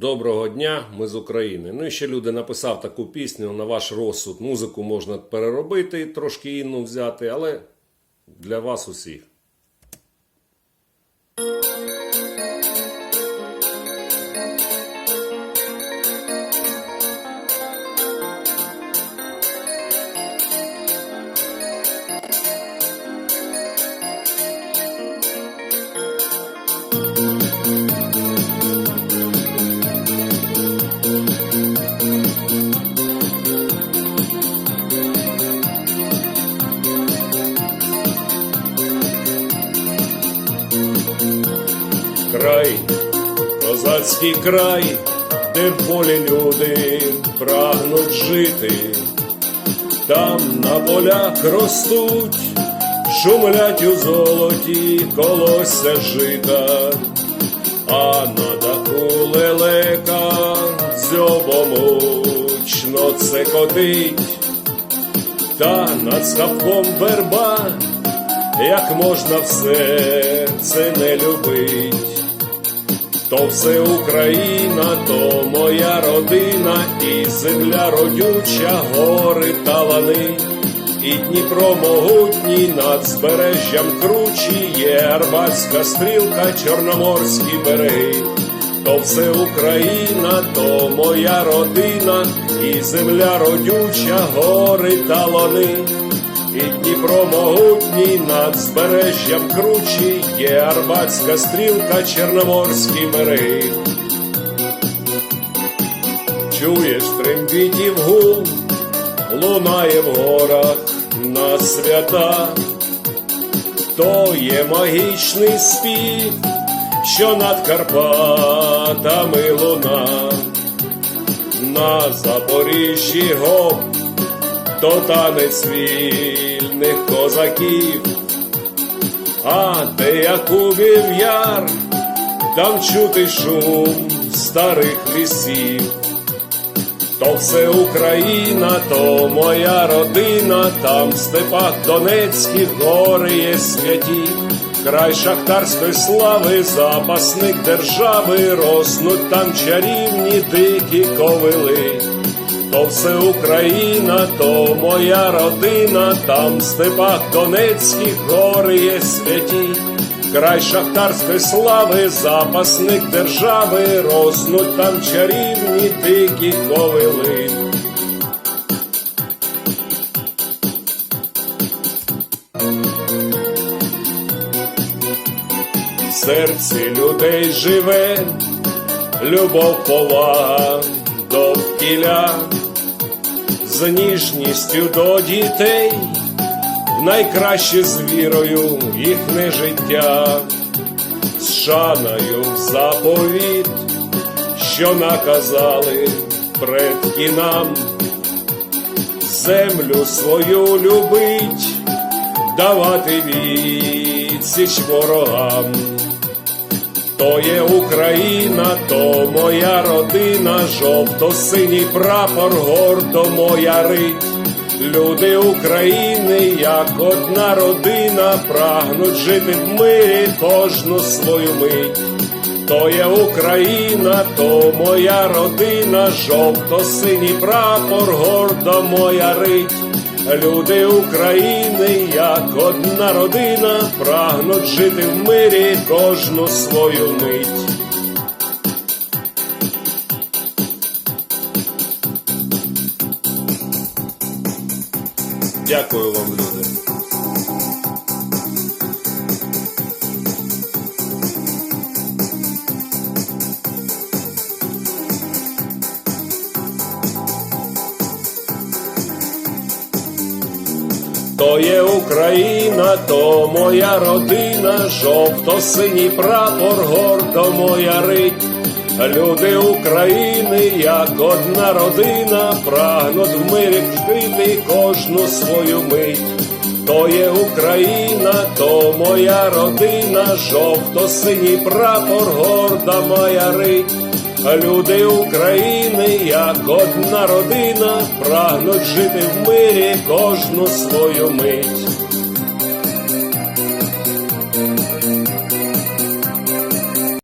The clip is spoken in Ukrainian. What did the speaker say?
Доброго дня, ми з України. Ну і ще люди написав таку пісню на ваш розсуд. Музику можна переробити, трошки інну взяти, але для вас усіх. Край, козацький край, де полі люди прагнуть жити, там на полях ростуть, шумлять у золоті колося жита, а на даху лелека дзьобомучно цекотить, та над ставком верба як можна все це не любить, то все Україна, то моя родина, і земля родюча, гори та лани, і Дніпро могутній над збережжям кручі, є Арбатська стрілка, Чорноморські береги. То все Україна, то моя родина, і земля родюча, гори та лани. І Дніпро могутній над збережжям кручі, є Арбатська стрілка, Чорноморські береги. Чуєш трембітів гул, лунає в горах на свята, то є магічний спів, що над Карпатами луна, на Запоріжжі гоп то танець вільних козаків, а де Якубів яр, там чути шум старих лісів, то все Україна, то моя родина, там в степах Донецьких гори є святі, край шахтарської слави, запасник держави, роснуть там чарівні дикі ковили то все Україна, то моя родина, там в степах Донецьких гори є святі, край шахтарської слави, запасник держави, роснуть там чарівні дикі ковили. В серці людей живе, любов повага довкіля, з ніжністю до дітей, найкраще з вірою їхнє життя, з шаною заповіт, що наказали предки нам, землю свою любить, давати відсіч ворогам. То є Україна, то моя родина, жовто-синій прапор, гордо моя рить. Люди України, як одна родина, прагнуть жити в мирі кожну свою мить. То є Україна, то моя родина, жовто-синій прапор, гордо моя рить. Люди України, як одна родина, прагнуть жити в мирі кожну свою мить. Дякую вам, люди. То є Україна, то моя родина, жовто-синій прапор, гордо моя рить. Люди України, як одна родина, прагнуть в мирі жити кожну свою мить. То є Україна, то моя родина, жовто-синій прапор, горда моя рить. Люди України, як одна родина, прагнуть жити в мирі кожну свою мить.